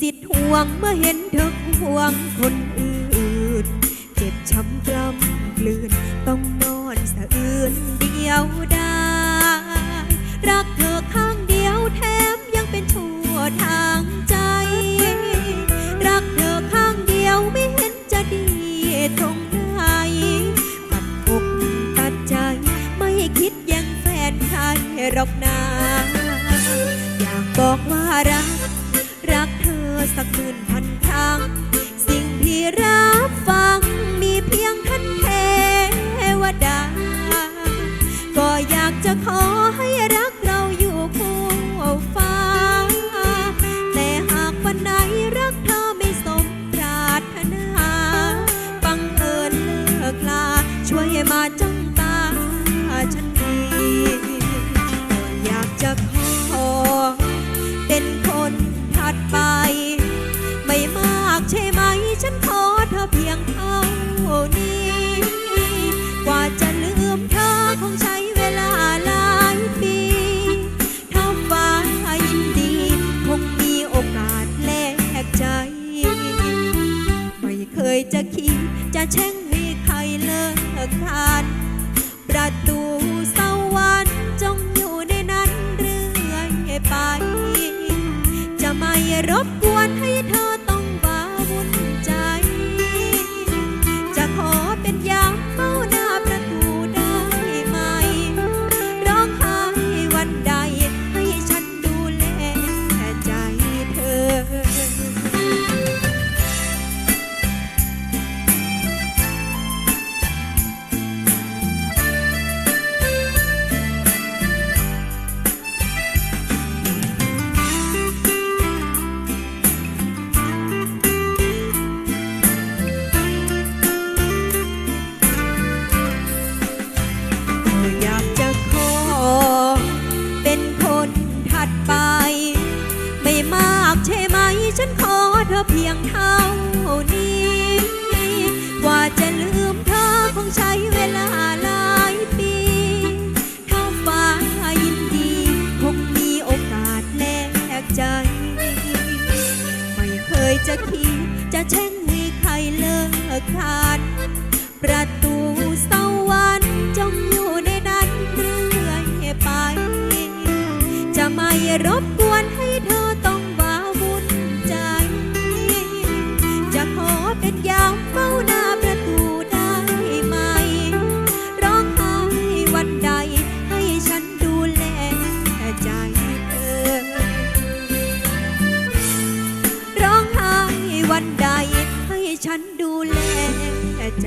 สิทธิ์ห่วงเมื่อเห็นเธอห่วงคนอื่น เจ็บช้ำกล้ำกลืน ต้องนอนสะอื้นเดียวได้ รักเธอข้างเดียวแถมยังเป็นชั่วทางใจ รักเธอข้างเดียวไม่เห็นจะดีตรงไหนตัดอกตัดใจ ไม่คิดยังแฟนใครหรอกนาอยากบอกว่ารัก สักหมื่นพันครั้ง สิ่งที่รับฟังมีเพียงท่านเทวดา ก็อยากจะขอให้ นี้ กว่าจะลืมเธอคงใช้เวลาหลายปีถ้าฟ้ายินดี คงมีโอกาสแลกใจ ไม่เคยจะคิดจะแช่งให้ใครเลิกขาน ประตู ธอเพียงเท่านี้ กว่าจะลืมเธอคงใช้เวลาหลายปี ถ้าฟ้ายินดี คงมีโอกาสแลกใจ ไม่เคยจะคิดจะแช่งให้ใครเลิกขาดประตูสวรรค์จงอยู่ในนั้นเรื่อยไป จะไม่รบกวน ฉันดูแลแต่ใจ